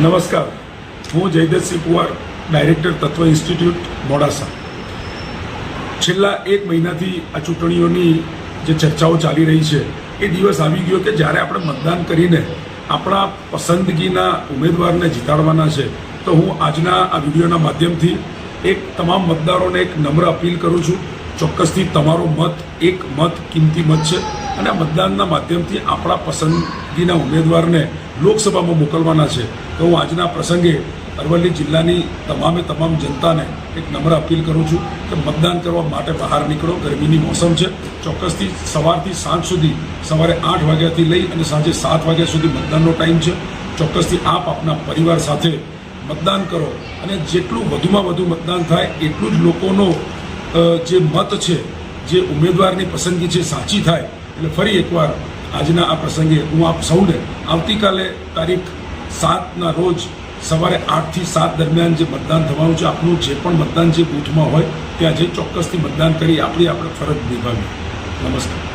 નમસ્કાર. હું Jaydatsinh Kunwar director Tatva institute Modasa. છેલ્લા એક મહિનાથી આ ચૂંટણીઓની જે ચર્ચાઓ ચાલી રહી છે, એ દિવસ આવી ગયો કે જ્યારે આપણે મતદાન કરીને આપણા પસંદગીના ઉમેદવારને જીતાડવાના છે, તો હું આજના આ વિડીયોના માધ્યમથી એક તમામ મતદારોને એક નમ્ર અપીલ કરું છું. ચોક્કસથી તમારો મત, એક મત કિંમતી મત છે. અને આ મતદાનના માધ્યમથી આપણા પસંદગીના ઉમેદવારને લોકસભામાં મોકલવાના છે. તો હું આજના પ્રસંગે અરવલ્લી જિલ્લાની તમામે તમામ જનતાને એક નમ્ર અપીલ કરું છું કે મતદાન કરવા માટે બહાર નીકળો. ગરમીની મોસમ છે. ચોક્કસથી સવારથી સાંજ સુધી સવારે આઠ વાગ્યાથી લઈ અને સાંજે સાત વાગ્યા સુધી મતદાનનો ટાઈમ છે. ચોક્કસથી આપ આપના પરિવાર સાથે મતદાન કરો અને જેટલું વધુમાં વધુ મતદાન થાય એટલું જ લોકોનો જે મત છે, જે ઉમેદવારની પસંદગી છે, સાચી થાય. એટલે ફરી એકવાર આજના આ પ્રસંગે હું આપ સૌને આવતીકાલે તારીખ સાતના રોજ સવારે આઠથી સાત દરમિયાન જે મતદાન થવાનું છે, આપનું જે પણ મતદાન જે બૂથમાં હોય, ત્યાં જે ચોક્કસથી મતદાન કરી આપણી આપણે ફરજ નિભાવી નમસ્કાર.